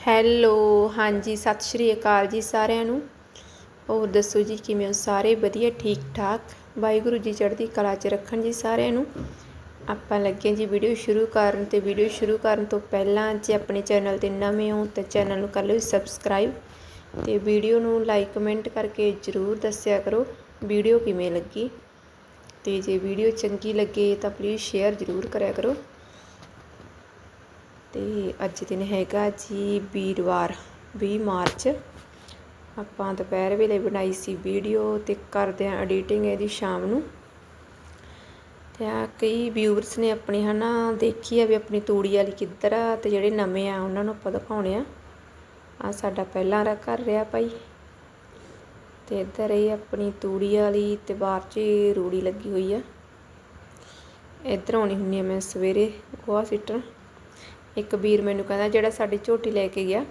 Hello, ਹਾਂਜੀ, ਸਤਿ ਸ਼੍ਰੀ ਅਕਾਲ ਜੀ ਸਾਰਿਆਂ ਨੂੰ। ਹੋਰ ਦੱਸੋ ਜੀ, ਕਿਵੇਂ ਹੋ? ਸਾਰੇ ਵਧੀਆ ਠੀਕ ਠਾਕ ਵਾਹਿਗੁਰੂ ਜੀ ਚੜ੍ਹਦੀ ਕਲਾ 'ਚ ਰੱਖਣ ਜੀ ਸਾਰਿਆਂ ਨੂੰ। ਆਪਾਂ ਲੱਗੇ ਜੀ ਵੀਡੀਓ ਸ਼ੁਰੂ ਕਰਨ ਤੇ ਵੀਡੀਓ ਸ਼ੁਰੂ ਕਰਨ ਤੋਂ ਪਹਿਲਾਂ ਜੇ ਆਪਣੇ ਚੈਨਲ ਤੇ ਨਵੇਂ ਹੋ ਤਾਂ ਚੈਨਲ ਨੂੰ ਕਰ ਲਓ ਸਬਸਕ੍ਰਾਈਬ ਤੇ ਵੀਡੀਓ ਨੂੰ ਲਾਈਕ, ਕਮੈਂਟ ਕਰਕੇ ਜਰੂਰ ਦੱਸਿਆ ਕਰੋ ਵੀਡੀਓ ਕਿਵੇਂ ਲੱਗੀ। ਤੇ ਜੇ ਵੀਡੀਓ ਚੰਗੀ ਲੱਗੇ ਤਾਂ ਪਲੀਜ਼ ਸ਼ੇਅਰ ਜਰੂਰ ਕਰਿਆ ਕਰੋ। ਤੇ ਅੱਜ ਦਿਨ ਹੈਗਾ ਜੀ ਵੀਰਵਾਰ, ਵੀਹ ਮਾਰਚ। ਆਪਾਂ ਦੁਪਹਿਰ ਵੇਲੇ ਬਣਾਈ ਸੀ ਵੀਡੀਓ ਅਤੇ ਕਰਦੇ ਆ ਐਡੀਟਿੰਗ ਇਹਦੀ ਸ਼ਾਮ ਨੂੰ। ਤੇ ਆ ਕਈ ਵਿਊਅਰਸ ਨੇ ਆਪਣੀ ਹਨਾ ਦੇਖੀ ਆ ਵੀ ਆਪਣੀ ਤੂੜੀ ਵਾਲੀ ਕਿੱਧਰ ਆ ਤੇ ਜਿਹੜੇ ਨਵੇਂ ਆ ਉਹਨਾਂ ਨੂੰ ਆਪਾਂ ਦਿਖਾਉਣੇ ਆ। ਆ ਸਾਡਾ ਪਹਿਲਾਂ ਰਾ ਘਰ ਰਿਹਾ ਭਾਈ। ਤੇ ਇੱਧਰ ਇਹ ਆਪਣੀ ਤੂੜੀ ਵਾਲੀ ਤੇ ਬਾਹਰ 'ਚ ਰੂੜੀ ਲੱਗੀ ਹੋਈ ਆ। ਇੱਧਰ ਆਉਣੀ ਹੁੰਦੀ ਆ ਮੈਂ ਸਵੇਰੇ ਗੋਹਾ ਸਿੱਟਣ। ਇੱਕ ਵੀਰ ਮੈਨੂੰ ਕਹਿੰਦਾ ਜਿਹੜਾ ਸਾਡੀ ਝੋਟੀ ਲੈ ਕੇ ਗਿਆ,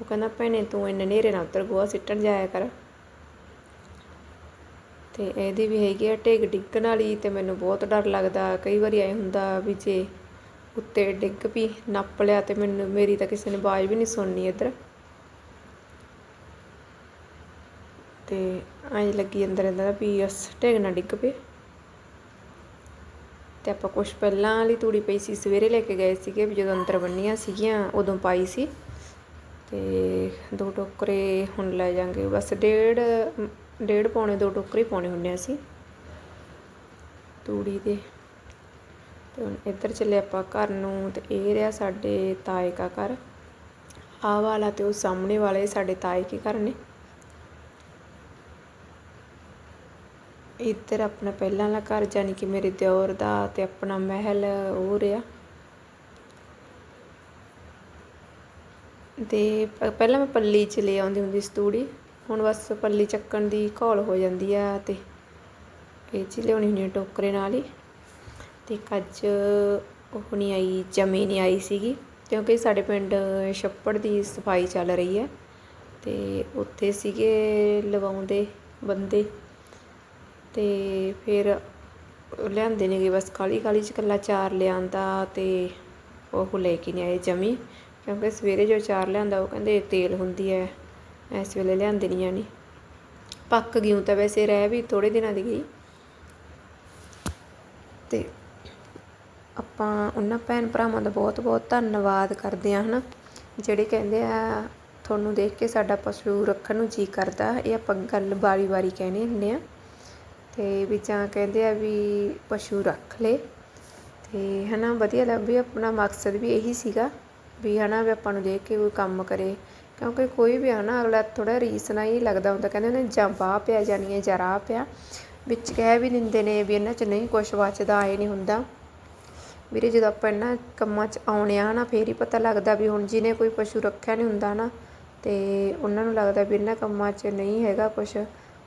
ਉਹ ਕਹਿੰਦਾ ਭੈਣੇ ਤੂੰ ਇੰਨੇ ਨੇਰੇ ਨਾਲ ਉੱਤਰ ਗੋਹਾ ਸਿੱਟਣ ਜਾਇਆ ਕਰ। ਤੇ ਇਹਦੀ ਵੀ ਹੈਗੀ ਆ ਢਿੱਗ ਡਿੱਗਣ ਵਾਲੀ ਤੇ ਮੈਨੂੰ ਬਹੁਤ ਡਰ ਲੱਗਦਾ, ਕਈ ਵਾਰੀ ਐ ਹੁੰਦਾ ਵੀ ਜੇ ਉੱਤੇ ਡਿੱਗ ਪਈ, ਨੱਪ ਲਿਆ ਤੇ ਮੈਨੂੰ, ਮੇਰੀ ਤਾਂ ਕਿਸੇ ਨੇ ਆਵਾਜ਼ ਵੀ ਨਹੀਂ ਸੁਣਨੀ ਇੱਧਰ। ਤੇ ਐਂ ਲੱਗੀ ਅੰਦਰ ਅੰਦਰ ਵੀ ਉਸ ਢਿੱਗ ਨਾ ਡਿੱਗ ਪਏ। ਤੇ ਆਪਾਂ ਕੁਝ ਪਹਿਲਾਂ ਵਾਲੀ ਤੂੜੀ ਪਈ ਸੀ, ਸਵੇਰੇ ਲੈ ਕੇ ਗਏ ਸੀਗੇ ਵੀ ਜਦੋਂ ਅੰਦਰ ਬੰਨੀਆਂ ਸੀਗੀਆਂ, ਉਦੋਂ ਪਾਈ ਸੀ। ਤੇ ਦੋ ਟੋਕਰੇ ਹੁਣ ਲੈ ਜਾਾਂਗੇ, ਬਸ ਡੇਢ ਡੇਢ ਪੌਣੇ ਦੋ ਟੋਕਰੇ ਪਾਉਣੇ ਹੁੰਦੇ ਆ ਅਸੀਂ ਤੂੜੀ ਦੇ। ਤੇ ਹੁਣ ਇੱਧਰ ਚੱਲੇ ਆਪਾਂ ਘਰ ਨੂੰ, ਤੇ ਇਹ ਰਿਹਾ ਸਾਡੇ ਤਾਏ ਕਾ ਘਰ। ਆਹ ਵਾਲਾ ਤੇ ਉਹ ਸਾਹਮਣੇ ਵਾਲੇ ਸਾਡੇ ਤਾਏ ਕੇ ਘਰ ਨੇ। ਇੱਧਰ ਆਪਣਾ ਪਹਿਲਾਂ ਵਾਲਾ ਘਰ ਜਾਨੀ ਕਿ ਮੇਰੇ ਦਿਓਰ ਦਾ ਤੇ ਆਪਣਾ ਮਹਿਲ, ਉਹ ਰਿਹਾ। ਤੇ ਪਹਿਲਾਂ ਮੈਂ ਪੱਲੀ ਚ ਲੈ ਆਉਂਦੀ ਹੁੰਦੀ ਸੀ ਤੂੜੀ, ਹੁਣ ਬਸ ਪੱਲੀ ਚੱਕਣ ਦੀ ਘੋਲ ਹੋ ਜਾਂਦੀ ਆ ਤੇ ਇਹ ਚ ਲਿਆਉਣੀ ਹੁੰਦੀ ਟੋਕਰੇ ਨਾਲ ਹੀ। ਤੇ ਅੱਜ ਉਹ ਨਹੀਂ ਆਈ, ਜਮੀ ਨਹੀਂ ਆਈ ਸੀਗੀ, ਕਿਉਂਕਿ ਸਾਡੇ ਪਿੰਡ ਛੱਪੜ ਦੀ ਸਫ਼ਾਈ ਚੱਲ ਰਹੀ ਹੈ ਤੇ ਉੱਥੇ ਸੀਗੇ ਲਵਾਉਂਦੇ ਬੰਦੇ। ਤੇ ਫਿਰ ਲਿਆਂਦੇ ਨੇਗੇ ਬਸ ਕਾਹਲੀ ਕਾਹਲੀ ਚ ਇਕੱਲਾ ਚਾਰ ਲਿਆਂਦਾ ਅਤੇ ਉਹ ਲੈ ਕੇ ਨਹੀਂ ਆਏ ਜਮੀ, ਕਿਉਂਕਿ ਸਵੇਰੇ ਜੋ ਚਾਰ ਲਿਆਂਦਾ ਉਹ ਕਹਿੰਦੇ ਤੇਲ ਹੁੰਦੀ ਹੈ ਇਸ ਵੇਲੇ ਲਿਆਂਦੇ ਨਹੀਂ ਜਾਣੀ। ਪੱਕ ਗਈ ਤਾਂ ਵੈਸੇ ਰਹਿ ਵੀ ਥੋੜੇ ਦਿਨਾਂ ਦੀ ਗਈ। ਤੇ ਆਪਾਂ ਉਹਨਾਂ ਭੈਣ ਭਰਾਵਾਂ ਦਾ ਬਹੁਤ ਬਹੁਤ ਧੰਨਵਾਦ ਕਰਦੇ ਆ ਹਨਾ। ਜਿਹੜੇ ਕਹਿੰਦੇ ਆ, ਤੁਹਾਨੂੰ ਦੇਖ ਕੇ ਸਾਡਾ ਪਸ਼ੂ ਰੱਖਣ ਨੂੰ ਜੀ ਕਰਦਾ ਇਹ ਆਪਾਂ ਗੱਲ ਵਾਰੀ ਵਾਰੀ ਕਹਿਣੇ ਹੁੰਦੇ ਆ ਅਤੇ ਵੀ ਜਾਂ ਕਹਿੰਦੇ ਆ ਵੀ ਪਸ਼ੂ ਰੱਖ ਲਏ ਅਤੇ ਹੈ ਨਾ ਵਧੀਆ ਲੱਗ, ਵੀ ਆਪਣਾ ਮਕਸਦ ਵੀ ਇਹੀ ਸੀਗਾ ਵੀ ਹੈ ਨਾ ਵੀ ਆਪਾਂ ਨੂੰ ਦੇਖ ਕੇ ਕੋਈ ਕੰਮ ਕਰੇ। ਕਿਉਂਕਿ ਕੋਈ ਵੀ ਹੈ ਨਾ, ਅਗਲਾ ਥੋੜ੍ਹਾ ਰੀਸ ਨਾਲ ਹੀ ਲੱਗਦਾ ਹੁੰਦਾ, ਕਹਿੰਦੇ ਨੇ, ਜਾਂ ਬਾਹ ਪਿਆ ਜਾਣੀ ਹੈ ਜਾਂ ਰਾਹ ਪਿਆ। ਵਿੱਚ ਕਹਿ ਵੀ ਦਿੰਦੇ ਨੇ ਵੀ ਇਹਨਾਂ 'ਚ ਨਹੀਂ ਕੁਛ ਬਚਦਾ, ਆਏ ਨਹੀਂ ਹੁੰਦਾ। ਵੀਰੇ ਜਦੋਂ ਆਪਾਂ ਇਹਨਾਂ ਕੰਮਾਂ 'ਚ ਆਉਣੇ ਆ ਨਾ ਫੇਰ ਹੀ ਪਤਾ ਲੱਗਦਾ ਵੀ ਹੁਣ ਜਿਹਨੇ ਕੋਈ ਪਸ਼ੂ ਰੱਖਿਆ ਨਹੀਂ ਹੁੰਦਾ ਨਾ ਅਤੇ ਉਹਨਾਂ ਨੂੰ ਲੱਗਦਾ ਵੀ ਇਹਨਾਂ ਕੰਮਾਂ 'ਚ ਨਹੀਂ ਹੈਗਾ ਕੁਛ।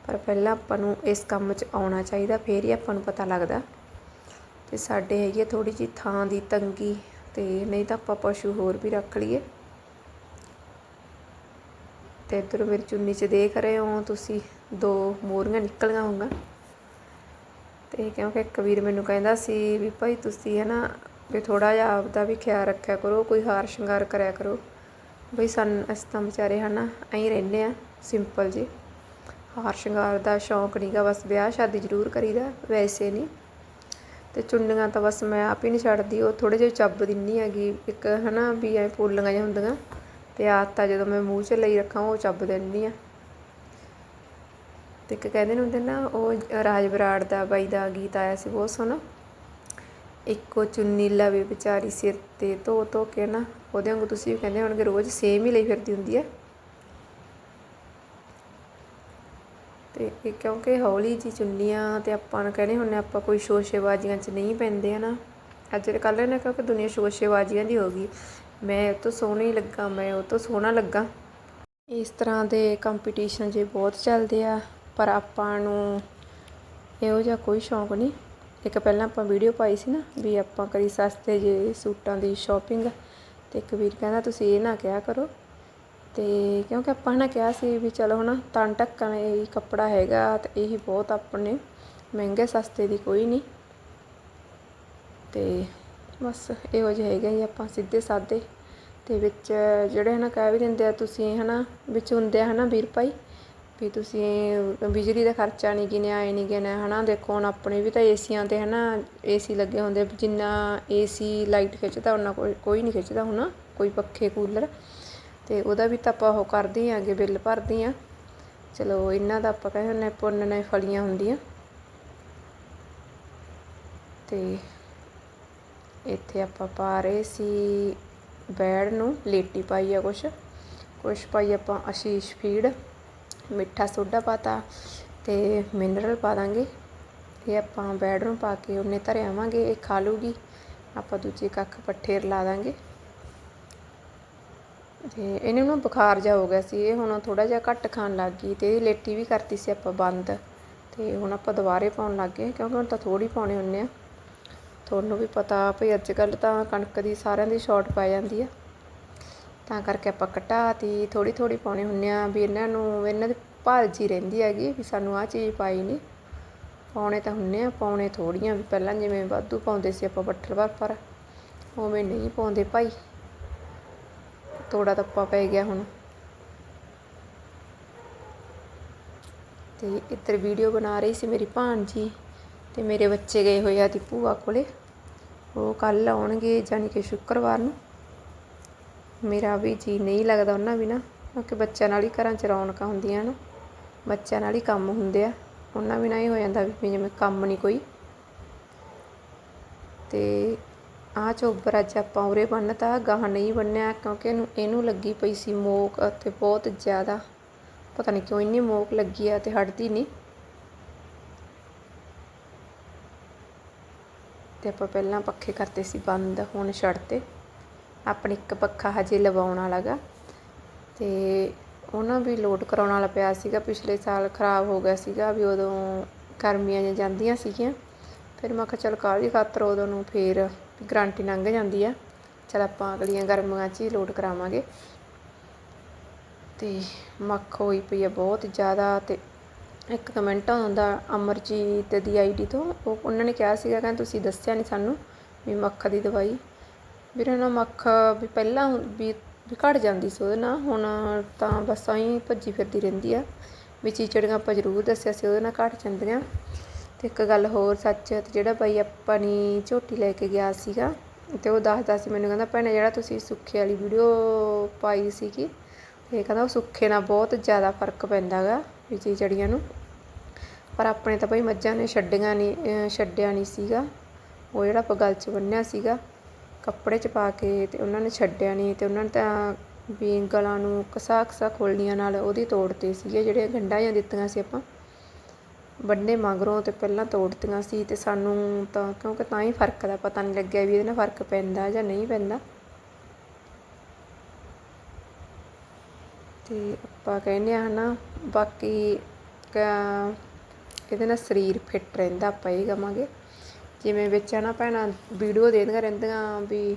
ਪਰ ਪਹਿਲਾਂ ਆਪਾਂ ਨੂੰ ਇਸ ਕੰਮ 'ਚ ਆਉਣਾ ਚਾਹੀਦਾ, ਫਿਰ ਹੀ ਆਪਾਂ ਨੂੰ ਪਤਾ ਲੱਗਦਾ। ਤੇ ਸਾਡੇ ਹੈਗੀ ਥੋੜੀ ਜੀ ਥਾਂ ਦੀ ਤੰਗੀ, ਤੇ ਨਹੀਂ ਤਾਂ ਆਪਾਂ ਪਸ਼ੂ ਹੋਰ ਵੀ ਰੱਖ ਲਈਏ। ਤੇ ਇਧਰ ਮੇਰੀ ਚੁੰਨੀ 'ਚ ਦੇਖ ਰਹੇ ਹੋ ਤੁਸੀਂ, ਦੋ ਮੋਰੀਆਂ ਨਿਕਲੀਆਂ ਹੋਣਗੀਆਂ ਤੇ ਕਿਉਂਕਿ ਇੱਕ ਵੀਰ ਮੈਨੂੰ ਕਹਿੰਦਾ ਸੀ ਵੀ ਭਾਈ ਤੁਸੀਂ ਹੈ ਨਾ, ਵੀ ਥੋੜਾ ਜਿਹਾ ਆਪ ਦਾ ਵੀ ਖਿਆਲ ਰੱਖਿਆ ਕਰੋ, ਕੋਈ ਹਾਰ ਸ਼ਿੰਗਾਰ ਕਰਿਆ ਕਰੋ। ਬਈ ਸਾਨੂੰ ਅਸੀਂ ਤਾਂ ਵਿਚਾਰੇ ਹਨਾ ਐਂ ਰਹਿੰਦੇ ਆ, ਸਿੰਪਲ ਜੀ। ਹਾਰ ਸ਼ਿੰਗਾਰ ਦਾ ਸ਼ੌਂਕ ਨਹੀਂਗਾ ਬਸ ਵਿਆਹ ਸ਼ਾਦੀ ਜ਼ਰੂਰ ਕਰੀਦਾ, ਵੈਸੇ ਨਹੀਂ ਤੇ ਚੁੰਨੀਆਂ ਤਾਂ ਬਸ ਮੈਂ ਆਪ ਹੀ ਨਹੀਂ ਛੱਡਦੀ, ਉਹ ਥੋੜੇ ਜਿਹਾ ਚੱਬ ਦਿੰਨੀ ਹੈਗੀ, ਇੱਕ ਹਨਾ ਵੀ ਐ ਪੋਲੀਆਂ ਜਿਹੀਆਂ ਹੁੰਦੀਆਂ। ਤੇ ਆਦਤ ਜਦੋਂ ਮੈਂ ਮੂੰਹ 'ਚ ਲਈ ਰੱਖਾਂ, ਉਹ ਚੱਬ ਦਿੰਦੀ ਆ। ਤੇ ਇੱਕ ਕਹਿੰਦੇ ਨੇ ਹੁੰਦੇ ਨਾ, ਉਹ ਰਾਜ ਬਰਾੜ ਦਾ ਬਾਈ ਦਾ ਗੀਤ ਆਇਆ ਸੀ, ਬਹੁਤ ਸੋਹਣਾ। ਇੱਕੋ ਚੁੰਨੀ ਲਵੇ ਵਿਚਾਰੀ ਸਿਰ ਤੇ ਧੋ ਧੋ ਕੇ ਨਾ, ਉਹਦੇ ਵਾਂਗੂ ਤੁਸੀਂ ਵੀ ਕਹਿੰਦੇ ਹੋਣਗੇ, ਰੋਜ਼ ਸੇਮ ਹੀ ਲਈ ਫਿਰਦੀ ਹੁੰਦੀ ਹੈ ਤੇ ਇਹ ਕਿਉਂਕਿ ਹੌਲੀ ਜੀ ਚੁੰਨੀਆਂ ਤੇ ਆਪਾਂ ਨੂੰ ਕਹਿੰਦੇ ਹੁੰਨੇ ਆਪਾਂ ਕੋਈ ਸ਼ੋਸ਼ੇਬਾਜ਼ੀਆਂ 'ਚ ਨਹੀਂ ਪੈਂਦੇ, ਹਨਾ? ਅੱਜ ਕੱਲ੍ਹ ਨਾ ਕਿਉਂਕਿ ਦੁਨੀਆ ਸ਼ੋਸ਼ੇਬਾਜ਼ੀਆਂ ਦੀ ਹੋ ਗਈ। ਮੈਂ ਉਹ ਤੋਂ ਸੋਹਣੀ ਲੱਗਾ, ਮੈਂ ਉਹ ਤੋਂ ਸੋਹਣਾ ਲੱਗਾ। ਇਸ ਤਰ੍ਹਾਂ ਦੇ ਕੰਪੀਟੀਸ਼ਨ ਜੇ ਬਹੁਤ ਚੱਲਦੇ ਆ, ਪਰ ਆਪਾਂ ਨੂੰ ਇਹੋ ਜਿਹਾ ਕੋਈ ਸ਼ੌਂਕ ਨਹੀਂ। ਇੱਕ ਪਹਿਲਾਂ ਆਪਾਂ ਵੀਡੀਓ ਪਾਈ ਸੀ ਨਾ, ਵੀ ਆਪਾਂ ਕਰੀ ਸਸਤੇ ਜੇ ਸੂਟਾਂ ਦੀ ਸ਼ਾਪਿੰਗ ਤੇ ਇੱਕ ਵੀਰ ਕਹਿੰਦਾ, ਤੁਸੀਂ ਇਹ ਨਾ ਕਿਹਾ ਕਰੋ ਤੇ ਕਿਉਂਕਿ ਆਪਾਂ ਨਾ ਕਿਹਾ ਸੀ ਵੀ ਚਲੋ ਹਨਾ ਤਨ ਢੱਕਣ ਇਹ ਕੱਪੜਾ ਹੈਗਾ ਤੇ ਇਹ ਬਹੁਤ ਆਪਣੇ ਮਹਿੰਗੇ ਸਸਤੇ ਦੀ ਕੋਈ ਨਹੀਂ। ਤੇ ਬਸ ਇਹੋ ਜਿਹੇ ਹੈਗੇ ਜੀ ਆਪਾਂ ਸਿੱਧੇ ਸਾਦੇ। ਤੇ ਵਿੱਚ ਜਿਹੜੇ ਹਨਾ ਕਹਿ ਵੀ ਦਿੰਦੇ ਆ ਤੁਸੀਂ ਹਨਾ ਵਿੱਚ ਹੁੰਦੇ ਆ ਹਨਾ ਵੀਰ ਭਾਈ ਵੀ ਤੁਸੀਂ ਬਿਜਲੀ ਦਾ ਖਰਚਾ ਨਹੀਂ ਗਿਣਿਆ ਐ ਨਹੀਂ ਗਿਣਿਆ ਹਨਾ। ਦੇਖੋ ਹੁਣ ਆਪਣੇ ਵੀ ਤਾਂ ਏਸੀਆਂ ਤੇ ਹਨਾ ਏਸੀ ਲੱਗੇ ਹੁੰਦੇ ਜਿੰਨਾ ਏਸੀ ਲਾਈਟ ਖਿੱਚਦਾ ਉਹਨਾਂ ਕੋਈ ਨਹੀਂ ਖਿੱਚਦਾ ਹੁਣ, ਕੋਈ ਪੱਖੇ, ਕੂਲਰ। ਤੇ ਉਹਦਾ ਵੀ ਤਾਂ ਆਪਾਂ ਉਹ ਕਰਦੇ ਆਂਗੇ, ਬਿੱਲ ਭਰਦੇ ਆ। ਚਲੋ, ਇਹਨਾਂ ਦਾ ਆਪਾਂ ਕਹਿੰਦੇ ਹੁੰਦੇ ਪੁੰਨ ਨੇ ਫਲੀਆਂ ਹੁੰਦੀਆਂ। ਤੇ ਇੱਥੇ ਆਪਾਂ ਪਾ ਰਹੇ ਸੀ ਬੈੜ ਨੂੰ, ਲੇਟੀ ਪਾਈ ਆ ਕੁਛ। ਕੁਛ ਪਾਈ ਆਪਾਂ ਅਸ਼ੀਸ਼ ਫੀਡ, ਮਿੱਠਾ ਸੋਡਾ ਪਾਤਾ ਤੇ ਮਿਨਰਲ ਪਾ ਦਾਂਗੇ। ਇਹ ਆਪਾਂ ਬੈਡ ਨੂੰ ਪਾ ਕੇ ਉਹਨੇ ਧਰੇ ਆਵਾਂਗੇ ਇਹ ਖਾ ਲੂਗੀ ਆਪਾਂ ਦੂਜੇ ਕੱਖ ਪੱਠੇ ਰਲਾ ਦਾਂਗੇ। ਤੇ ਇਹਨੂੰ ਨਾ ਬੁਖਾਰ ਜਾ ਹੋ ਗਿਆ ਸੀ, ਇਹ ਹੁਣ ਥੋੜਾ ਜਿਹਾ ਘੱਟ ਖਾਣ ਲੱਗ ਗਈ ਤੇ ਇਹਦੀ ਲੇਟੀ ਵੀ ਕਰਤੀ ਸੀ ਆਪਾਂ ਬੰਦ ਤੇ ਹੁਣ ਆਪਾਂ ਦੁਬਾਰੇ ਪਾਉਣ ਲੱਗ ਗਏ, ਕਿਉਂਕਿ ਹੁਣ ਤਾਂ ਥੋੜੀ ਪਾਉਣੇ ਹੁੰਨੇ ਆ। ਤੁਹਾਨੂੰ ਵੀ ਪਤਾ ਭਈ ਅੱਜ ਕੱਲ ਤਾਂ ਕਣਕ ਦੀ ਸਾਰਿਆਂ ਦੀ ਸ਼ਾਰਟ ਪੈ ਜਾਂਦੀ ਆ। ਤਾਂ ਕਰਕੇ ਆਪਾਂ ਘਟਾਤੀ ਥੋੜੀ ਥੋੜੀ ਪਾਉਣੇ ਹੁੰਨੇ ਆ ਵੀ ਇਹਨਾਂ ਨੂੰ, ਇਹਨਾਂ ਦੀ ਭਾਲਜੀ ਰਹਿੰਦੀ ਹੈਗੀ ਵੀ ਸਾਨੂੰ ਆਹ ਚੀਜ਼ ਪਾਈ ਨਹੀਂ ਪਾਉਣੇ ਤਾਂ ਹੁੰਨੇ ਆ, ਪਾਉਣੇ ਥੋੜੀਆਂ ਵੀ, ਪਹਿਲਾਂ ਜਿਵੇਂ ਵਾਧੂ ਪਾਉਂਦੇ ਸੀ ਆਪਾਂ ਬੱਠਲ ਭਰ ਪਰ ਉਵੇਂ ਨਹੀਂ ਪਾਉਂਦੇ ਭਾਈ। ਤੋੜਾ ਤੱਪਾ ਪੈ ਗਿਆ ਹੁਣ। ਤੇ ਇੱਧਰ ਵੀਡੀਓ ਬਣਾ ਰਹੀ ਸੀ ਮੇਰੀ ਭਾਣਜੀ ਤੇ ਮੇਰੇ ਬੱਚੇ ਗਏ ਹੋਏ ਆ ਦੀ ਭੂਆ ਕੋਲੇ। ਉਹ ਕੱਲ ਆਉਣਗੇ ਜਾਨੀ ਕਿ ਸ਼ੁੱਕਰਵਾਰ ਨੂੰ। ਮੇਰਾ ਵੀ ਜੀ ਨਹੀਂ ਲੱਗਦਾ ਉਹਨਾਂ ਬਿਨਾ, ਕਿਉਂਕਿ ਬੱਚਿਆਂ ਨਾਲ ਹੀ ਘਰਾਂ 'ਚ ਰੌਣਕਾਂ ਹੁੰਦੀਆਂ ਹਨ। ਬੱਚਿਆਂ ਨਾਲ ਹੀ ਕੰਮ ਹੁੰਦੇ ਆ। ਉਹਨਾਂ ਬਿਨਾ ਹੀ ਹੋ ਜਾਂਦਾ ਵੀ ਜਿਵੇਂ ਕੰਮ ਨਹੀਂ ਕੋਈ। ਤੇ ਆਹ ਚੋਬਰ ਅੱਜ ਆਪਾਂ ਉਰੇ ਬੰਨਤਾ, ਗਾਹ ਨਹੀਂ ਬੰਨਿਆ ਕਿਉਂਕਿ ਇਹਨੂੰ ਇਹਨੂੰ ਲੱਗੀ ਪਈ ਸੀ ਮੋਕ ਅਤੇ ਬਹੁਤ ਜ਼ਿਆਦਾ। ਪਤਾ ਨਹੀਂ ਕਿਉਂ ਇੰਨੀ ਮੋਕ ਲੱਗੀ ਆ ਤੇ ਹਟਦੀ ਨਹੀਂ। ਤੇ ਆਪਾਂ ਪਹਿਲਾਂ ਪੱਖੇ ਕਰਤੇ ਸੀ ਬੰਦ, ਹੁਣ ਛੱਡਤੇ। ਆਪਣੀ ਇੱਕ ਪੱਖਾ ਹਜੇ ਲਵਾਉਣ ਵਾਲਾਗਾ ਤੇ ਉਹਨਾਂ ਵੀ ਲੋਡ ਕਰਾਉਣ ਵਾਲਾ ਪਿਆ ਸੀਗਾ, ਪਿਛਲੇ ਸਾਲ ਖਰਾਬ ਹੋ ਗਿਆ ਸੀਗਾ ਵੀ ਉਦੋਂ ਗਰਮੀਆਂ ਜਾਂਦੀਆਂ ਸੀਗੀਆਂ। ਫਿਰ ਮੈਂ ਕਿਹਾ ਚਲ ਕਾਹਦੀ ਖਾਤਰ ਉਦੋਂ ਨੂੰ ਫੇਰ ਗਰੰਟੀ ਲੰਘ ਜਾਂਦੀ ਆ। ਚਲ ਆਪਾਂ ਅਗਲੀਆਂ ਗਰਮੀਆਂ 'ਚ ਹੀ ਲੋਡ ਕਰਾਵਾਂਗੇ। ਤੇ ਮੱਖ ਹੋਈ ਪਈ ਆ ਬਹੁਤ ਜ਼ਿਆਦਾ ਤੇ ਇੱਕ ਕਮੈਂਟ ਆਉਂਦਾ ਅਮਰਜੀਤ ਦੀ ਆਈਡੀ ਤੋਂ। ਉਹ ਉਹਨਾਂ ਨੇ ਕਿਹਾ ਸੀਗਾ, ਕਹਿੰਦੇ ਤੁਸੀਂ ਦੱਸਿਆ ਨਹੀਂ ਸਾਨੂੰ ਵੀ ਮੱਖ ਦੀ ਦਵਾਈ। ਵੀਰੇ ਨਾ ਮੱਖ ਵੀ ਪਹਿਲਾਂ ਵੀ ਵੀ ਘਟ ਜਾਂਦੀ ਸੀ ਉਹਦੇ ਨਾਲ। ਹੁਣ ਤਾਂ ਬਸ ਐਂ ਭੱਜੀ ਫਿਰਦੀ ਰਹਿੰਦੀ ਆ। ਵੀ ਚੀਚੜੀਆਂ ਆਪਾਂ ਜ਼ਰੂਰ ਦੱਸਿਆ ਸੀ ਉਹਦੇ ਨਾਲ ਘਟ ਜਾਂਦੀਆਂ। ਅਤੇ ਇੱਕ ਗੱਲ ਹੋਰ ਸੱਚ ਅਤੇ ਜਿਹੜਾ ਬਾਈ ਆਪਣੀ ਝੋਟੀ ਲੈ ਕੇ ਗਿਆ ਸੀਗਾ ਅਤੇ ਉਹ ਦੱਸਦਾ ਸੀ ਮੈਨੂੰ, ਕਹਿੰਦਾ ਭੈਣੇ ਜਿਹੜਾ ਤੁਸੀਂ ਸੁੱਖੇ ਵਾਲੀ ਵੀਡੀਓ ਪਾਈ ਸੀਗੀ ਤੇ ਕਹਿੰਦਾ ਉਹ ਸੁੱਖੇ ਨਾਲ ਬਹੁਤ ਜ਼ਿਆਦਾ ਫ਼ਰਕ ਪੈਂਦਾ ਪੈਂਦਾਗਾ ਵੀ ਚੀਚੜੀਆਂ ਨੂੰ। ਪਰ ਆਪਣੇ ਤਾਂ ਭਾਈ ਮੱਝਾਂ ਨੇ ਛੱਡੀਆਂ ਨਹੀਂ ਛੱਡਿਆ ਨਹੀਂ ਸੀਗਾ। ਉਹ ਜਿਹੜਾ ਆਪਾਂ ਗਲ 'ਚ ਬੰਨਿਆ ਸੀਗਾ, ਕੱਪੜੇ 'ਚ ਪਾ ਕੇ ਤੇ ਉਹਨਾਂ ਨੇ ਛੱਡਿਆ ਨਹੀਂ ਤੇ ਉਹਨਾਂ ਨੇ ਤਾਂ ਵੀ ਗਲਾਂ ਨੂੰ ਕਸਾ ਕਸਾ ਖੋਲਣੀਆਂ ਨਾਲ ਉਹਦੀ ਤੋੜਤੇ ਸੀਗੇ ਜਿਹੜੇ ਗੰਢਾਂ ਜਾਂ ਦਿੱਤੀਆਂ ਸੀ ਆਪਾਂ। ਵੱਡੇ ਮਗਰੋਂ ਅਤੇ ਪਹਿਲਾਂ ਤੋੜਤੀਆਂ ਸੀ ਅਤੇ ਸਾਨੂੰ ਤਾਂ, ਕਿਉਂਕਿ ਤਾਂ ਹੀ ਫ਼ਰਕ ਦਾ ਪਤਾ ਨਹੀਂ ਲੱਗਿਆ ਵੀ ਇਹਦੇ ਨਾਲ ਫ਼ਰਕ ਪੈਂਦਾ ਜਾਂ ਨਹੀਂ ਪੈਂਦਾ। ਅਤੇ ਆਪਾਂ ਕਹਿੰਦੇ ਆ ਹਨਾ ਬਾਕੀ ਇਹਦੇ ਨਾਲ ਸਰੀਰ ਫਿੱਟ ਰਹਿੰਦਾ, ਆਪਾਂ ਇਹ ਕਹਾਂਗੇ। ਜਿਵੇਂ ਵਿੱਚ ਹਨਾ ਭੈਣਾਂ, ਵੀਡੀਓ ਦੇਦੀਆਂ ਰਹਿੰਦੀਆਂ ਵੀ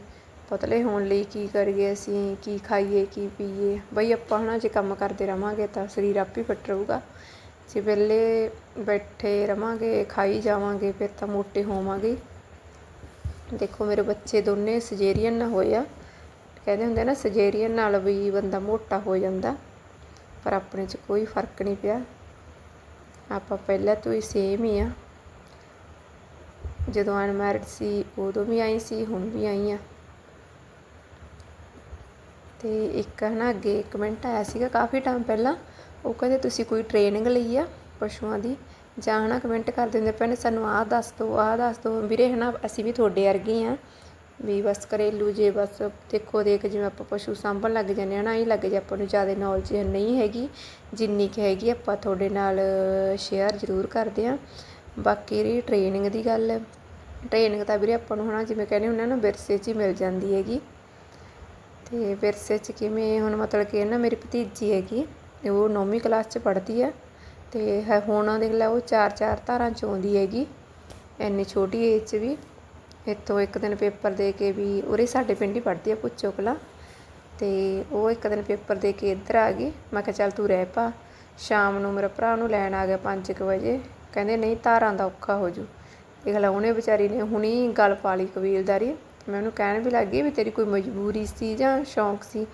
ਪਤਲੇ ਹੋਣ ਲਈ ਕੀ ਕਰੀਏ ਅਸੀਂ, ਕੀ ਖਾਈਏ, ਕੀ ਪੀਈਏ। ਬਈ ਆਪਾਂ ਹਨਾ ਜੇ ਕੰਮ ਕਰਦੇ ਰਵਾਂਗੇ ਤਾਂ ਸਰੀਰ ਆਪੇ ਫਿੱਟ ਰਹੂਗਾ। ਜੇ ਵਿਹਲੇ ਬੈਠੇ ਰਵਾਂਗੇ, ਖਾਈ ਜਾਵਾਂਗੇ, ਫਿਰ ਤਾਂ ਮੋਟੇ ਹੋਵਾਂਗੇ। ਦੇਖੋ ਮੇਰੇ ਬੱਚੇ ਦੋਨੇ ਸਜੇਰੀਅਨ ਨਾਲ ਹੋਏ ਆ। ਕਹਿੰਦੇ ਹੁੰਦੇ ਨਾ ਸਜੇਰੀਅਨ ਨਾਲ ਵੀ ਬੰਦਾ ਮੋਟਾ ਹੋ ਜਾਂਦਾ, ਪਰ ਆਪਣੇ 'ਚ ਕੋਈ ਫ਼ਰਕ ਨਹੀਂ ਪਿਆ। ਆਪਾਂ ਪਹਿਲਾਂ ਤੋਂ ਹੀ ਸੇਮ ਹੀ ਆ। ਜਦੋਂ ਅਨਮੈਰਿਡ ਸੀ, ਉਦੋਂ ਵੀ ਆਈ ਸੀ, ਹੁਣ ਵੀ ਆਈ ਆ। ਤੇ ਇੱਕ ਹਨਾ ਅੱਗੇ ਕਮੈਂਟ ਆਇਆ ਸੀਗਾ ਕਾਫੀ ਟਾਈਮ ਪਹਿਲਾਂ। ਉਹ ਕਹਿੰਦੇ, ਤੁਸੀਂ ਕੋਈ ਟ੍ਰੇਨਿੰਗ ਲਈ ਆ ਪਸ਼ੂਆਂ ਦੀ? ਜਾਂ ਹੈ ਨਾ ਕਮੈਂਟ ਕਰਦੇ ਹੁੰਦੇ ਪਏ ਨੇ, ਸਾਨੂੰ ਆਹ ਦੱਸ ਦਿਓ ਆਹ ਦੱਸ ਦਿਓ ਵੀਰੇ ਹੈ ਨਾ ਅਸੀਂ ਵੀ ਤੁਹਾਡੇ ਵਰਗੇ ਆ। ਵੀ ਬਸ ਘਰੇਲੂ ਜੇ ਬਸ ਦੇਖੋ, ਦੇਖ ਜਿਵੇਂ ਆਪਾਂ ਪਸ਼ੂ ਸਾਂਭਣ ਲੱਗ ਜਾਂਦੇ ਆ ਨਾ ਇਹ ਲੱਗ ਜੇ ਆਪਾਂ ਨੂੰ ਜ਼ਿਆਦਾ ਨੌਲੇਜ ਨਹੀਂ ਹੈਗੀ। ਜਿੰਨੀ ਕਿ ਹੈਗੀ ਆਪਾਂ ਤੁਹਾਡੇ ਨਾਲ ਸ਼ੇਅਰ ਜ਼ਰੂਰ ਕਰਦੇ ਆ ਬਾਕੀ ਰਹੀ ਟ੍ਰੇਨਿੰਗ ਦੀ ਗੱਲ ਟ੍ਰੇਨਿੰਗ ਤਾਂ ਵੀਰੇ ਆਪਾਂ ਨੂੰ ਹਨਾ, ਜਿਵੇਂ ਕਹਿੰਦੇ ਹੁੰਦੇ ਨਾ, ਵਿਰਸੇ 'ਚ ਹੀ ਮਿਲ ਜਾਂਦੀ ਹੈਗੀ। ਤੇ ਵਿਰਸੇ 'ਚ ਕਿਵੇਂ, ਹੁਣ ਮਤਲਬ ਕਿ ਨਾ ਮੇਰੀ ਭਤੀਜੀ ਹੈਗੀ। ਅਤੇ ਉਹ ਨੌਵੀਂ ਕਲਾਸ 'ਚ ਪੜ੍ਹਦੀ ਹੈ ਅਤੇ ਤੇ ਹੁਣ ਦੇਖ ਲੈ ਉਹ ਚਾਰ ਚਾਰ ਧਾਰਾਂ 'ਚ ਆਉਂਦੀ ਹੈਗੀ, ਇੰਨੀ ਛੋਟੀ ਏਜ 'ਚ ਵੀ। ਇੱਥੋਂ ਇੱਕ ਦਿਨ ਪੇਪਰ ਦੇ ਕੇ ਵੀ ਉਰੇ ਸਾਡੇ ਪਿੰਡ ਹੀ ਪੜ੍ਹਦੀ ਆ ਪੁੱਛੋ ਕਲਾ। ਅਤੇ ਉਹ ਇੱਕ ਦਿਨ ਪੇਪਰ ਦੇ ਕੇ ਇੱਧਰ ਆ ਗਈ, ਮੈਂ ਕਿਹਾ ਚੱਲ ਤੂੰ ਰਹਿ ਪਾ। ਸ਼ਾਮ ਨੂੰ ਮੇਰੇ ਭਰਾ ਨੂੰ ਲੈਣ ਆ ਗਿਆ ਪੰਜ ਕੁ ਵਜੇ, ਕਹਿੰਦੇ ਨਹੀਂ ਧਾਰਾਂ ਦਾ ਔਖਾ ਹੋ ਜੂ। ਦੇਖ ਲੈ ਉਹਨੇ ਵਿਚਾਰੀ ਨੇ ਹੁਣੀ ਗੱਲ ਪਾ ਲਈ ਕਬੀਲਦਾਰੀ, ਮੈਂ ਉਹਨੂੰ ਕਹਿਣ ਵੀ ਲੱਗ ਗਈ ਵੀ ਤੇਰੀ ਕੋਈ ਮਜਬੂਰੀ ਸੀ ਜਾਂ ਸ਼ੌਂਕ ਸੀ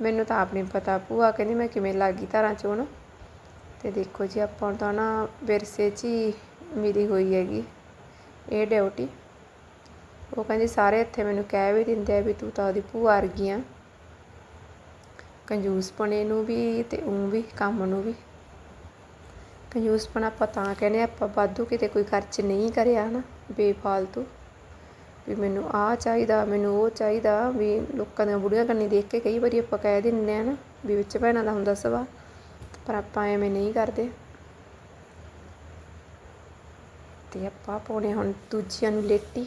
ਮੈਨੂੰ ਤਾਂ ਆਪ ਨਹੀਂ ਪਤਾ। ਭੂਆ ਕਹਿੰਦੀ ਮੈਂ ਕਿਵੇਂ ਲੱਗ ਗਈ ਧਾਰਾਂ 'ਚ ਚੋਣ ਅਤੇ ਦੇਖੋ ਜੀ, ਆਪਾਂ ਨੂੰ ਤਾਂ ਨਾ ਵਿਰਸੇ 'ਚ ਹੀ ਮਿਲੀ ਹੋਈ ਹੈਗੀ। ਇਹ ਡਿਊਟੀ। ਉਹ ਕਹਿੰਦੀ ਸਾਰੇ ਇੱਥੇ ਮੈਨੂੰ ਕਹਿ ਵੀ ਦਿੰਦੇ ਆ ਵੀ ਤੂੰ ਤਾਂ ਉਹਦੀ ਭੂਆ ਵਰਗੀ ਆ। ਕੰਜੂਸਪਣੇ ਨੂੰ ਵੀ ਤੇ ਉਹ ਵੀ, ਕੰਮ ਨੂੰ ਵੀ। ਕੰਜੂਸਪਣਾ ਆਪਾਂ ਤਾਂ ਕਹਿੰਦੇ ਆਪਾਂ ਵਾਧੂ ਕਿਤੇ ਕੋਈ ਖਰਚ ਨਹੀਂ ਕਰਿਆ ਹਨਾ, ਬੇਫਾਲਤੂ। ਵੀ ਮੈਨੂੰ ਆਹ ਚਾਹੀਦਾ, ਮੈਨੂੰ ਉਹ ਚਾਹੀਦਾ, ਵੀ ਲੋਕਾਂ ਦੀਆਂ ਬੁੜੀਆਂ ਕੰਨੀ ਦੇਖ ਕੇ ਕਈ ਵਾਰੀ ਆਪਾਂ ਕਹਿ ਦਿੰਦੇ ਆ ਨਾ ਵੀ ਵਿੱਚ ਭੈਣਾਂ ਦਾ ਹੁੰਦਾ ਸਵਾ, ਪਰ ਆਪਾਂ ਐਵੇਂ ਨਹੀਂ ਕਰਦੇ। ਤੇ ਆਪਾਂ ਪਾਉਣੇ ਹੁਣ ਦੂਜਿਆਂ ਨੂੰ ਲੇਟੀ,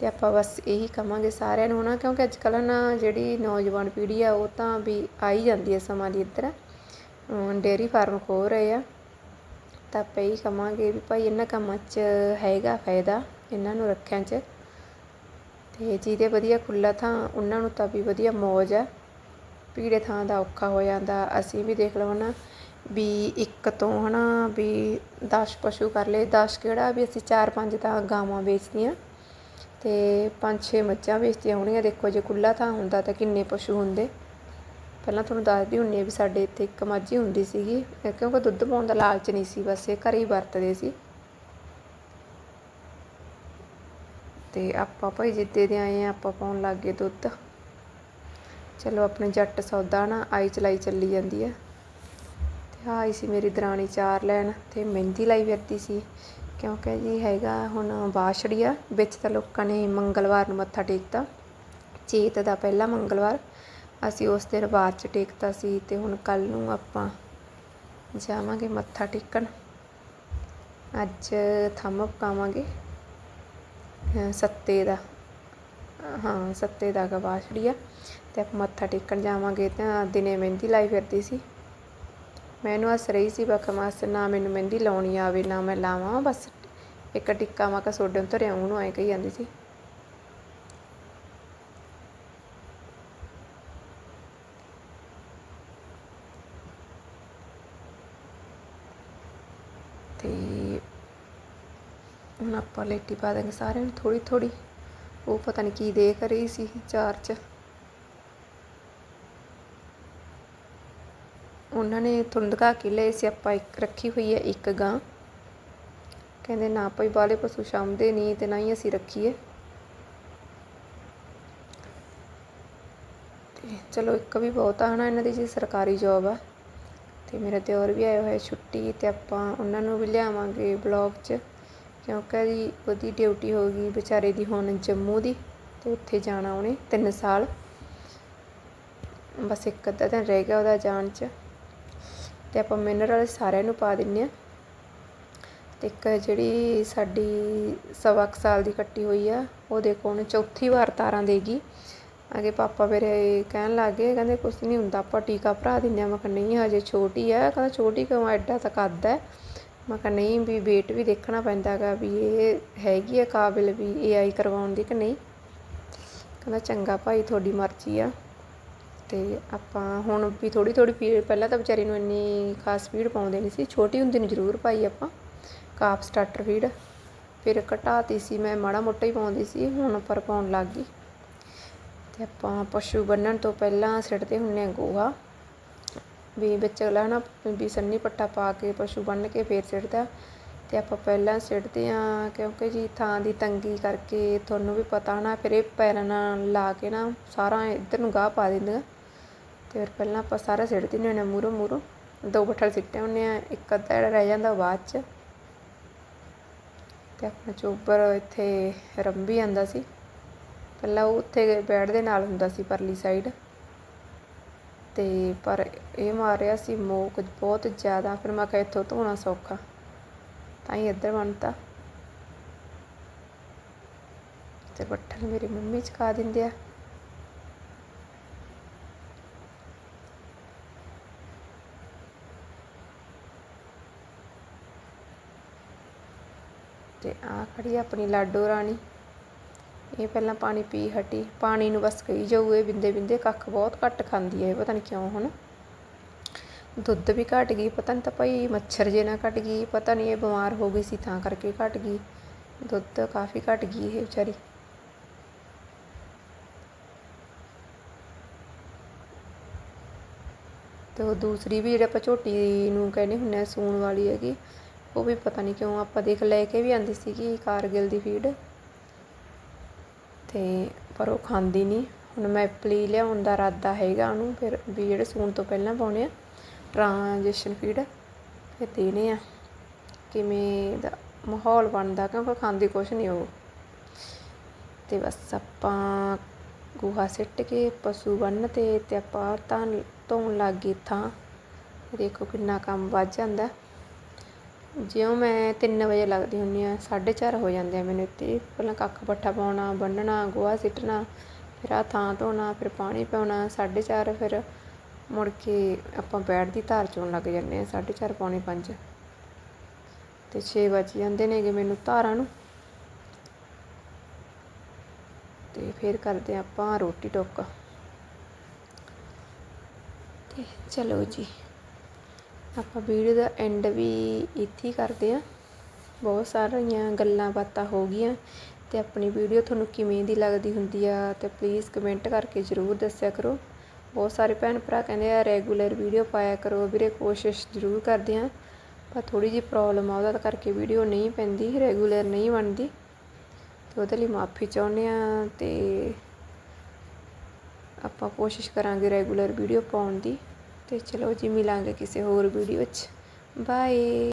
ਤੇ ਆਪਾਂ ਬਸ ਇਹੀ ਕਵਾਂਗੇ ਸਾਰਿਆਂ ਨੂੰ ਨਾ ਕਿਉਂਕਿ ਅੱਜ ਕੱਲ੍ਹ ਨਾ ਜਿਹੜੀ ਨੌਜਵਾਨ ਪੀੜ੍ਹੀ ਆ, ਉਹ ਤਾਂ ਵੀ ਆ ਹੀ ਜਾਂਦੀ ਹੈ ਸਮਾਂ ਦੀ ਇੱਧਰ। ਡੇਅਰੀ ਫਾਰਮ ਖੋਲ ਰਹੇ ਆ, ਤਾਂ ਆਪਾਂ ਇਹੀ ਕਵਾਂਗੇ ਵੀ ਭਾਈ ਇਹਨਾਂ ਕੰਮਾਂ 'ਚ ਹੈਗਾ ਫਾਇਦਾ, ਇਹਨਾਂ ਨੂੰ ਰੱਖਿਆ 'ਚ। ਤੇ ਜਿਹਦੇ ਵਧੀਆ ਖੁੱਲਾ ਥਾਂ, ਉਹਨਾਂ ਨੂੰ ਤਾਂ ਵੀ ਵਧੀਆ ਮੌਜ ਆ। ਪੀੜੇ ਥਾਂ ਦਾ ਔਖਾ ਹੋ ਜਾਂਦਾ। ਅਸੀਂ ਵੀ ਦੇਖ ਲਓ ਨਾ ਵੀ ਇੱਕ ਤੋਂ ਹੈ ਨਾ ਵੀ 10 ਪਸ਼ੂ ਕਰ ਲਏ। 10 ਕਿਹੜਾ ਵੀ ਅਸੀਂ 4-5 ਤਾਂ ਗਾਵਾਂ ਵੇਚਦੀਆਂ ਤੇ 5-6 ਮੱਝਾਂ ਵੇਚਦੀਆਂ ਹੋਣੀਆਂ। ਦੇਖੋ ਜੇ ਖੁੱਲਾ ਥਾਂ ਹੁੰਦਾ ਤਾਂ ਕਿੰਨੇ ਪਸ਼ੂ ਹੁੰਦੇ। ਪਹਿਲਾਂ ਤੁਹਾਨੂੰ ਦੱਸਦੀ ਹੁੰਨੀ ਆ ਵੀ ਸਾਡੇ ਇੱਥੇ ਇੱਕ ਮੱਝ ਹੁੰਦੀ ਸੀਗੀ। ਕਿਉਂਕਿ ਦੁੱਧ ਪਾਉਣ ਦਾ ਲਾਲਚ ਨਹੀਂ ਸੀ। ਬਸ ਇਹ ਘਰੇ ਹੀ ਵਰਤਦੇ ਸੀ। ਤੇ ਆਪਾਂ ਭਾਈ ਜਿੱਦੇ ਦੇ ਆਏ ਆ, ਆਪਾਂ ਪਾਉਣ ਲੱਗ ਗਏ ਦੁੱਧ। ਚਲੋ, ਆਪਣੇ ਜੱਟ ਸੌਦਾ ਨਾ, ਆਈ ਚਲਾਈ ਚੱਲੀ ਜਾਂਦੀ ਆ। ਤੇ ਆਈ ਸੀ ਮੇਰੀ ਦਰਾਣੀ ਚਾਰ ਲੈਣ ਤੇ ਮਹਿੰਦੀ ਲਾਈ ਫਿਰਦੀ ਸੀ। ਕਿਉਂਕਿ ਜੀ ਹੈਗਾ ਹੁਣ ਬਾਸ਼ੜੀ ਆ ਵਿੱਚ ਤਾਂ ਲੋਕਾਂ ਨੇ ਮੰਗਲਵਾਰ ਨੂੰ ਮੱਥਾ ਟੇਕਤਾ। ਚੇਤ ਦਾ ਪਹਿਲਾ ਮੰਗਲਵਾਰ, ਅਸੀਂ ਉਸ ਦਿਨ ਬਾਅਦ ਚ ਟੇਕਤਾ ਸੀ ਤੇ ਹੁਣ ਕੱਲ ਨੂੰ ਆਪਾਂ ਜਾਵਾਂਗੇ ਮੱਥਾ ਟੇਕਣ। ਅੱਜ ਥੰਮ ਪਕਾਵਾਂਗੇ ਸੱਤੇ ਦਾ, ਹਾਂ, ਸੱਤੇ ਦਾ ਗਵਾਸ਼ੜੀ ਆ ਅਤੇ ਆਪਾਂ ਮੱਥਾ ਟੇਕਣ ਜਾਵਾਂਗੇ ਤਾਂ ਦਿਨੇ ਮਹਿੰਦੀ ਲਾਈ ਫਿਰਦੀ ਸੀ। ਮੈਂ ਇਹਨੂੰ ਹੱਸ ਰਹੀ ਸੀ ਬਖਮਾਸ ਨਾ ਮੈਨੂੰ ਮਹਿੰਦੀ ਲਾਉਣੀ ਆਵੇ, ਨਾ ਮੈਂ ਲਾਵਾਂ, ਬਸ ਇੱਕ ਟਿੱਕਾ ਮਾ ਕਾ ਸੋਡੇ ਤੋਂ ਰਿਆਉਂ ਨੂੰ ਐ ਕਹੀ ਜਾਂਦੀ ਸੀ ਤੇ ਹੁਣ ਆਪਾਂ ਲੇਟੀ ਪਾ ਦਾਂਗੇ ਸਾਰਿਆਂ ਨੂੰ ਥੋੜੀ ਥੋੜੀ ਉਹ ਪਤਾ ਨਹੀਂ ਕੀ ਦੇਖ ਰਹੀ ਸੀ ਚਾਰ ਚ। ਉਹਨਾਂ ਨੇ ਤੁਹਾਨੂੰ ਕੇ ਲਏ ਸੀ, ਆਪਾਂ ਇੱਕ ਰੱਖੀ ਹੋਈ ਹੈ ਇੱਕ ਗਾਂ। ਕਹਿੰਦੇ ਨਾ ਭਾਈ ਬਾਲੇ ਪਸ਼ੂ ਸ਼ਾਮਦੇ ਨਹੀਂ ਤੇ ਨਾ ਹੀ ਅਸੀਂ ਰੱਖੀਏ। ਤੇ ਚਲੋ ਇੱਕ ਵੀ ਬਹੁਤ ਆ ਹਨਾ ਇਹਨਾਂ ਦੀ, ਜੀ ਸਰਕਾਰੀ ਜੌਬ ਆ। ਤੇ ਮੇਰੇ ਦਿਓਰ ਵੀ ਆਏ ਹੋਏ ਛੁੱਟੀ, ਤੇ ਆਪਾਂ ਉਹਨਾਂ ਨੂੰ ਵੀ ਲਿਆਵਾਂਗੇ ਬਲੌਗ 'ਚ। ਕਿਉਂਕਿ ਜੀ ਉਹਦੀ ਡਿਊਟੀ ਹੋ ਗਈ ਵਿਚਾਰੇ ਦੀ ਹੁਣ ਜੰਮੂ ਦੀ ਅਤੇ ਉੱਥੇ ਜਾਣਾ ਉਹਨੇ ਤਿੰਨ ਸਾਲ। ਬਸ ਇੱਕ ਅੱਧਾ ਦਿਨ ਰਹਿ ਗਿਆ ਉਹਦਾ ਜਾਣ 'ਚ ਅਤੇ ਆਪਾਂ ਮਿਨਰਲ ਸਾਰਿਆਂ ਨੂੰ ਪਾ ਦਿੰਦੇ ਹਾਂ। ਅਤੇ ਇੱਕ ਜਿਹੜੀ ਸਾਡੀ ਸਵਾ ਕੁ ਸਾਲ ਦੀ ਕੱਟੀ ਹੋਈ ਆ ਉਹ ਦੇਖੋ ਉਹਨੇ ਚੌਥੀ ਵਾਰ ਤਾਰਾਂ ਦੇਗੀ ਅਗੇ ਪਾਪਾ ਮੇਰੇ ਕਹਿਣ ਲੱਗੇ ਕਹਿੰਦੇ ਕੁਛ ਨਹੀਂ ਹੁੰਦਾ, ਆਪਾਂ ਟੀਕਾ ਭਰਾ ਦਿੰਦੇ ਆ ਮੈਂ ਕਿਹਾ, ਨਹੀਂ, ਹਜੇ ਛੋਟੀ ਆ। ਕਹਿੰਦਾ, ਛੋਟੀ ਕਿਉਂ ਐਡਾ ਤਾਂ ਕੱਦ ਹੈ। ਮੈਂ ਕਿਹਾ ਨਹੀਂ ਵੀ ਵੇਟ ਵੀ ਦੇਖਣਾ ਪੈਂਦਾ ਗਾ ਵੀ ਇਹ ਹੈਗੀ ਆ ਕਾਬਿਲ ਵੀ ਏਆਈ ਕਰਵਾਉਣ ਦੀ ਕਿ ਨਹੀਂ? ਕਹਿੰਦਾ ਚੰਗਾ ਭਾਈ, ਤੁਹਾਡੀ ਮਰਜ਼ੀ ਆ। ਤੇ ਆਪਾਂ ਹੁਣ ਵੀ ਥੋੜੀ ਥੋੜੀ ਫੀਡ ਪਹਿਲਾਂ ਤਾਂ ਵਿਚਾਰੀ ਨੂੰ ਇੰਨੀ ਖਾਸ ਫੀਡ ਪਾਉਂਦੇ ਨਹੀਂ ਸੀ। ਛੋਟੀ ਹੁੰਦੀ ਨੂੰ ਜ਼ਰੂਰ ਪਾਈ ਆਪਾਂ ਕਾਪ ਸਟਾਰਟਰ ਫੀਡ ਫਿਰ ਘਟਾਤੀ ਸੀ, ਮੈਂ ਮਾੜਾ ਮੋਟਾ ਹੀ ਪਾਉਂਦੀ ਸੀ, ਹੁਣ ਪਰ ਪਾਉਣ ਲੱਗ ਗਈ। ਤੇ ਆਪਾਂ ਪਸ਼ੂ ਬੰਨਣ ਤੋਂ ਪਹਿਲਾਂ ਸਿੱਟਦੇ ਹੁੰਨੇ ਆ ਗੋਹਾ। ਵੀ ਵਿੱਚ ਅਗਲਾ ਹੈ ਨਾ ਵੀ ਸੰਨੀ ਪੱਟਾ ਪਾ ਕੇ ਪਸ਼ੂ ਬੰਨ੍ਹ ਕੇ ਫਿਰ ਸਿੱਟਦਾ ਅਤੇ ਆਪਾਂ ਪਹਿਲਾਂ ਸਿੱਟਦੇ ਹਾਂ ਕਿਉਂਕਿ ਜੀ ਥਾਂ ਦੀ ਤੰਗੀ ਕਰਕੇ ਤੁਹਾਨੂੰ ਵੀ ਪਤਾ ਨਾ ਫਿਰ ਇਹ ਪੈਰਾਂ ਨਾਲ ਲਾ ਕੇ ਨਾ ਸਾਰਾ ਇੱਧਰ ਨੂੰ ਗਾਹ ਪਾ ਦਿੰਦੇ ਅਤੇ ਫਿਰ ਪਹਿਲਾਂ ਆਪਾਂ ਸਾਰਾ ਸਿੱਟ ਦਿੰਦੇ ਹੁੰਦੇ ਹਾਂ ਮੂਰੋਂ ਮੂਹਰੋਂ, ਦੋ ਬੱਠਲ ਸਿੱਟੇ ਹੁੰਦੇ ਆ ਇੱਕ ਅੱਧਾ ਜਿਹੜਾ ਰਹਿ ਜਾਂਦਾ ਬਾਅਦ ਚ। ਅਤੇ ਆਪਣਾ ਚੋਬਰ ਇੱਥੇ ਰੰਬੀ ਆਂਦਾ ਸੀ। ਪਹਿਲਾਂ ਉਹ ਉੱਥੇ ਬੈੱਡ ਦੇ ਨਾਲ ਹੁੰਦਾ ਸੀ ਪਰਲੀ ਸਾਈਡ ਤੇ ਪਰ ਇਹ ਮਾਰ ਰਿਹਾ ਸੀ ਮੋਕ ਬਹੁਤ ਜ਼ਿਆਦਾ, ਫਿਰ ਮੈਂ ਕਿਹਾ ਇੱਥੋਂ ਧੋਣਾ ਸੌਖਾ। ਤਾਂ ਹੀ ਇੱਧਰ ਬਣਤਾ। ਤੇ ਬੱਠਲ ਮੇਰੀ ਮੰਮੀ ਚਕਾ ਦਿੰਦੇ ਆ। ਤੇ ਆ ਖੜੀ ਆਪਣੀ ਲਾਡੋ ਰਾਣੀ। ਇਹ ਪਹਿਲਾਂ ਪਾਣੀ ਪੀ ਹਟੀ, ਪਾਣੀ ਨੂੰ ਬਸ ਕਹੀ ਜਾਊ, ਇਹ ਬਿੰਦੇ ਬਿੰਦੇ ਕੱਖ ਬਹੁਤ ਘੱਟ ਖਾਂਦੀ ਹੈ ਪਤਾ ਨਹੀਂ ਕਿਉਂ ਹੁਣ। ਦੁੱਧ ਵੀ ਘਟ ਗਈ, ਪਤਾ ਨਹੀਂ ਤਾਂ ਭਾਈ ਮੱਛਰ ਜੇ ਨਾ ਘਟ ਗਈ, ਪਤਾ ਨਹੀਂ ਇਹ ਬਿਮਾਰ ਹੋ ਗਈ ਸੀ ਤਾਂ ਕਰਕੇ ਘਟ ਗਈ। ਦੁੱਧ ਕਾਫੀ ਘਟ ਗਈ ਇਹ ਵਿਚਾਰੀ। ਤੇ ਉਹ ਦੂਸਰੀ ਵੀ ਜਿਹੜਾ ਆਪਾਂ ਝੋਟੀ ਨੂੰ ਕਹਿੰਦੇ ਹੁੰਨੇ ਸੂਣ ਵਾਲੀ ਹੈਗੀ, ਉਹ ਵੀ ਪਤਾ ਨਹੀਂ ਕਿਉਂ ਆਪਾਂ ਦੇਖ ਲੈ ਕੇ ਵੀ ਆਂਦੀ ਸੀਗੀ ਕਾਰਗਿਲ ਦੀ ਫੀਡ ਅਤੇ ਪਰ ਉਹ ਖਾਂਦੀ ਨਹੀਂ। ਹੁਣ ਮੈਂ ਪਲੀ ਲਿਆਉਣ ਦਾ ਇਰਾਦਾ ਹੈਗਾ ਉਹਨੂੰ, ਫਿਰ ਵੀ ਜਿਹੜੇ ਸੂਣ ਤੋਂ ਪਹਿਲਾਂ ਪਾਉਣੇ ਆ ਟ੍ਰਾਂਜੈਕਸ਼ਨ ਫੀਡ ਫਿਰ ਦੇਣੇ ਆ। ਕਿਵੇਂ ਦਾ ਮਾਹੌਲ ਬਣਦਾ ਕਿਉਂਕਿ ਖਾਂਦੀ ਕੁਛ ਨਹੀਂ ਉਹ। ਅਤੇ ਬਸ ਆਪਾਂ ਗੋਹਾ ਸਿੱਟ ਕੇ ਪਸ਼ੂ ਬੰਨ ਤੇ ਤੇ ਆਪਾਂ ਤਾਂ ਧੋਣ ਲੱਗ ਗਏ ਥਾਂ। ਦੇਖੋ ਕਿੰਨਾ ਕੰਮ ਵੱਧ ਜਾਂਦਾ। ਜਿਉਂ ਮੈਂ ਤਿੰਨ ਵਜੇ ਲੱਗਦੀ ਹੁੰਦੀ ਹਾਂ, ਸਾਢੇ ਚਾਰ ਹੋ ਜਾਂਦੇ ਆ ਮੈਨੂੰ ਇੱਥੇ। ਪਹਿਲਾਂ ਕੱਖ ਪੱਠਾ ਪਾਉਣਾ ਬੰਨਣਾ ਗੋਹਾ ਸਿੱਟਣਾ, ਫਿਰ ਆ ਥਾਂ ਧੋਣਾ, ਫਿਰ ਪਾਣੀ ਪਾਉਣਾ 4:30 ਫਿਰ ਮੁੜ ਕੇ ਆਪਾਂ ਬੈਠ ਦੀ ਧਾਰ ਚੋਣ ਲੱਗ ਜਾਂਦੇ ਹਾਂ, ਸਾਢੇ ਚਾਰ ਪੌਣੇ ਪੰਜ। ਅਤੇ ਛੇ ਵੱਜ ਜਾਂਦੇ ਨੇਗੇ ਮੈਨੂੰ ਧਾਰਾਂ ਨੂੰ। ਤੇ ਫਿਰ ਕਰਦੇ ਹਾਂ ਆਪਾਂ ਰੋਟੀ ਟੋਕਾ। ਤੇ ਚਲੋ ਜੀ। ਆਪਾਂ ਵੀਡੀਓ ਦਾ ਐਂਡ ਵੀ ਇੱਥੇ ਹੀ ਕਰਦੇ ਹਾਂ। ਬਹੁਤ ਸਾਰੀਆਂ ਗੱਲਾਂ ਬਾਤਾਂ ਹੋ ਗਈਆਂ ਤੇ ਆਪਣੀ ਵੀਡੀਓ ਤੁਹਾਨੂੰ ਕਿਵੇਂ ਦੀ ਲੱਗਦੀ ਹੁੰਦੀ ਆ ਤੇ ਪਲੀਜ਼ ਕਮੈਂਟ ਕਰਕੇ ਜ਼ਰੂਰ ਦੱਸਿਆ ਕਰੋ। ਬਹੁਤ ਸਾਰੇ ਭੈਣ ਭਰਾ ਕਹਿੰਦੇ ਆ ਰੈਗੂਲਰ ਵੀਡੀਓ ਪਾਇਆ ਕਰੋ, ਵੀਰੇ, ਕੋਸ਼ਿਸ਼ ਜ਼ਰੂਰ ਕਰਦੇ ਆ ਪਰ ਥੋੜੀ ਜਿਹੀ ਪ੍ਰੋਬਲਮ ਆ, ਉਹਦਾ ਕਰਕੇ ਵੀਡੀਓ ਨਹੀਂ ਪੈਂਦੀ ਰੈਗੂਲਰ ਨਹੀਂ ਬਣਦੀ। ਤੇ ਉਹਦੇ ਲਈ ਮਾਫੀ ਚਾਹੁੰਦੇ ਆ ਤੇ ਆਪਾਂ ਕੋਸ਼ਿਸ਼ ਕਰਾਂਗੇ ਰੈਗੂਲਰ ਵੀਡੀਓ ਪਾਉਣ ਦੀ। ਤੇ ਚਲੋ ਜੀ ਮਿਲਾਂਗੇ ਕਿਸੇ ਹੋਰ ਵੀਡੀਓ 'ਚ। ਬਾਏ